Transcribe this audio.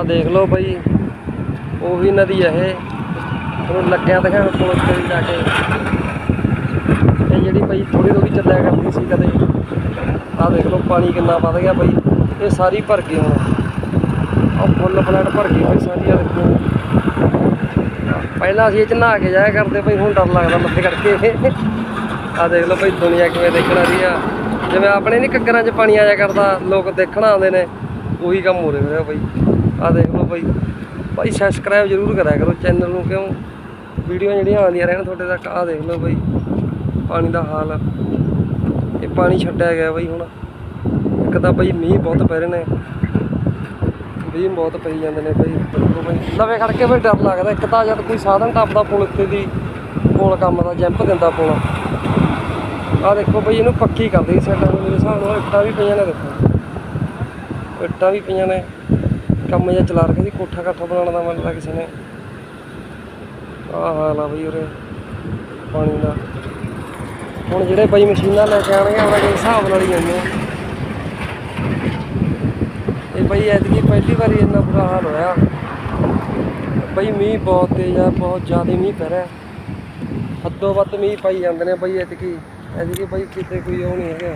ਆਹ ਦੇਖ ਲਓ ਬਈ, ਉਹੀ ਨਦੀ ਹੈ ਇਹ। ਤੁਹਾਨੂੰ ਲੱਗਿਆ ਦਿਖਾਣ ਪੁਲ ਤੇ ਜਾ ਕੇ। ਇਹ ਜਿਹੜੀ ਬਈ ਥੋੜੀ ਥੋੜੀ ਚੱਲਿਆ ਕਰਦੀ ਸੀ ਕਦੇ। ਆਹ ਦੇਖ ਲਓ ਪਾਣੀ ਕਿੰਨਾ ਵੱਧ ਗਿਆ ਬਈ। ਇਹ ਸਾਰੀ ਭਰ ਗਈ ਹੁਣ। ਆਹ ਫੁੱਲ ਫਲੈਟ ਭਰ ਗਈ ਬਈ ਸਾਰੀ ਆ ਦੇਖੋ। ਪਹਿਲਾਂ ਅਸੀਂ ਇਹ ਚ ਨਹਾ ਕੇ ਜਾਇਆ ਕਰਦੇ ਬਈ, ਹੁਣ ਡਰ ਲੱਗਦਾ ਮੱਥੇ ਕਰਕੇ। ਆ ਦੇਖ ਲਓ ਬਈ ਦੁਨੀਆ ਕਿਵੇਂ ਦੇਖਣ ਆ ਆ। ਜਿਵੇਂ ਆਪਣੇ ਨਹੀਂ ਕੱਗਰਾਂ 'ਚ ਪਾਣੀ ਆਇਆ ਕਰਦਾ, ਲੋਕ ਦੇਖਣ ਆਉਂਦੇ ਨੇ, ਉਹੀ ਕੰਮ ਹੋ ਰਿਹਾ ਬਈ। ਆ ਦੇਖ ਲਓ ਬਈ। ਭਾਈ ਸਬਸਕ੍ਰਾਈਬ ਜ਼ਰੂਰ ਕਰਿਆ ਕਰੋ ਚੈਨਲ ਨੂੰ, ਕਿਉਂ? ਵੀਡੀਓ ਜਿਹੜੀਆਂ ਆਉਂਦੀਆਂ ਰਹਿਣ ਤੁਹਾਡੇ ਤੱਕ ਆ ਦੇਖ ਲਓ ਬਈ। ਪਾਣੀ ਦਾ ਹਾਲ ਇਹ ਪਾਣੀ ਛੱਡਿਆ ਗਿਆ ਬਈ ਹੁਣ। ਇੱਕ ਤਾਂ ਬਈ ਮੀਂਹ ਬਹੁਤ ਪੈ ਰਹੇ ਨੇ। ਮੀਂਹ ਬਹੁਤ ਪਈ ਜਾਂਦੇ ਨੇ ਬਈ। ਦੇਖੋ ਬਈ ਲਵੇ ਖੜ ਕੇ ਬਈ ਡਰ ਲੱਗਦਾ। ਇੱਕ ਤਾਂ ਜਦ ਕੋਈ ਸਾਧਨ ਟੱਪਦਾ ਪੁਲ ਉੱਤੇ ਦੀ ਪੁਲ ਕੰਮ ਦਾ ਜੰਪ ਦਿੰਦਾ ਪੁਲ। ਆ ਦੇਖੋ ਬਈ, ਇਹਨੂੰ ਪੱਕੀ ਕਰਦੇ ਸੀ ਸਾਡਾ ਮੇਰੇ ਹਿਸਾਬ ਨਾਲ ਇੱਟਾਂ ਵੀ ਪਈਆਂ ਨੇ ਦੇਖੋ। ਇੱਟਾਂ ਵੀ ਪਈਆਂ ਨੇ। ਕੰਮ ਜਿਹਾ ਚਲਾ ਰੱਖਿਆ ਸੀ, ਕੋਠਾ ਕਾਠਾ ਬਣਾਉਣ ਦਾ ਮਨ ਕਿਸੇ ਨੇ। ਆਹ ਹਾਲ ਆ ਬਈ ਉਰੇ, ਪਾਣੀ ਦਾ। ਹੁਣ ਜਿਹੜੇ ਬਾਈ ਮਸ਼ੀਨਾਂ ਲੈ ਕੇ ਆਣਗੇ ਉਹਨਾਂ ਦੇ ਹਿਸਾਬ ਨਾਲ ਹੀ ਜਾਂਦੇ ਆ। ਇਹ ਬਈ ਐਤਕੀ ਪਹਿਲੀ ਵਾਰੀ ਇੰਨਾ ਬੁਰਾ ਹਾਲ ਹੋਇਆ। ਬਈ ਮੀਂਹ ਬਹੁਤ ਤੇਜ਼ ਆ, ਬਹੁਤ ਜ਼ਿਆਦਾ ਮੀਂਹ ਪੈ ਰਿਹਾ। ਹੱਦੋਂ ਵੱਧ ਮੀਂਹ ਪਾਈ ਜਾਂਦੇ ਨੇ ਬਈ ਐਤਕੀ। ਐਤਕੀ ਬਈ ਕਿਤੇ ਕੋਈ ਉਹ ਨਹੀਂ ਹੈਗਾ।